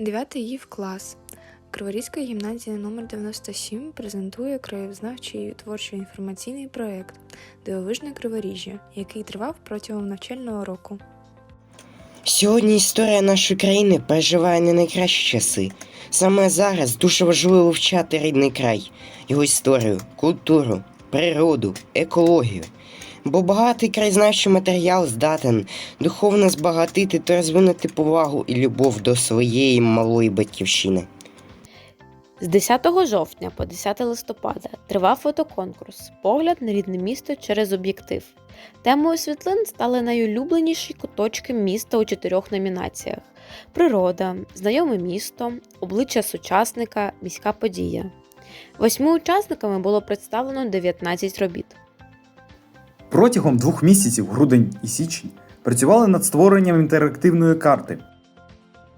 9 їв клас. Криворізька гімназія номер 97 презентує краєзнавчий творчо-інформаційний проєкт Дивовижне Криворіжжя, який тривав протягом навчального року. Сьогодні історія нашої країни переживає не найкращі часи. Саме зараз дуже важливо вивчати рідний край, його історію, культуру, природу, екологію. Бо багатий краєзнавчий матеріал здатен духовно збагатити та розвинути повагу і любов до своєї малої батьківщини. З 10 жовтня по 10 листопада тривав фотоконкурс Погляд на рідне місто через об'єктив. Темою світлин стали найулюбленіші куточки міста у чотирьох номінаціях: природа, знайоме місто, обличчя сучасника, міська подія. Восьми учасниками було представлено 19 робіт. Протягом двох місяців, грудень і січень, працювали над створенням інтерактивної карти.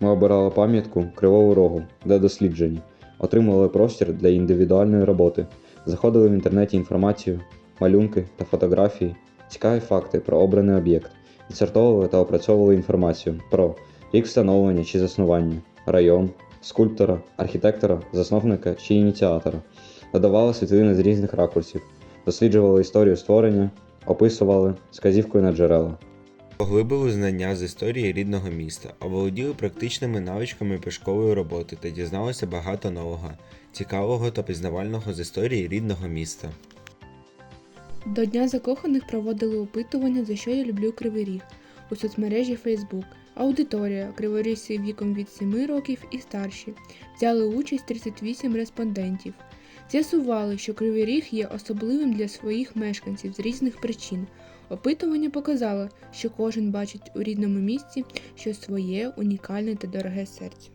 Ми обирали пам'ятку Кривого Рогу для досліджень, отримували простір для індивідуальної роботи, заходили в інтернеті інформацію, малюнки та фотографії, цікаві факти про обраний об'єкт, відсортовували та опрацьовували інформацію про рік встановлення чи заснування, район, скульптора, архітектора, засновника чи ініціатора, додавали світлини з різних ракурсів, досліджували історію створення, описували сказівкою на джерела. Поглибили знання з історії рідного міста, оволоділи практичними навичками пішкової роботи та дізналися багато нового, цікавого та пізнавального з історії рідного міста. До Дня закоханих проводили опитування, за що я люблю Кривий Ріг у соцмережі Facebook. Аудиторія криворіжці віком від 7 років і старші. Взяли участь 38 респондентів. З'ясували, що Кривий Ріг є особливим для своїх мешканців з різних причин. Опитування показало, що кожен бачить у рідному місці щось своє, унікальне та дороге серцю.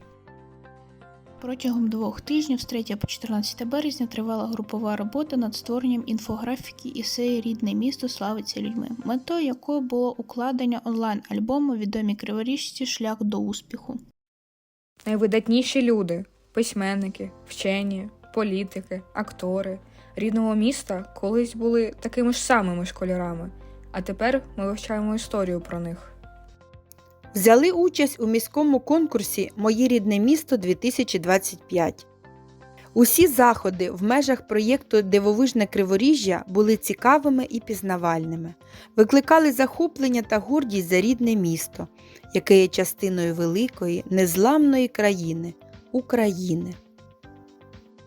Протягом двох тижнів з 3 по 14 березня тривала групова робота над створенням інфографіки ісеї Рідне місто славиться людьми, метою якої було укладення онлайн-альбому відомі криворіжці Шлях до успіху. Найвидатніші люди письменники, вчені, політики, актори рідного міста колись були такими ж самими школярами, а тепер ми вивчаємо історію про них. Взяли участь у міському конкурсі Моє рідне місто 2025. Усі заходи в межах проєкту Дивовижне Криворіжжя були цікавими і пізнавальними, викликали захоплення та гордість за рідне місто, яке є частиною великої, незламної країни України.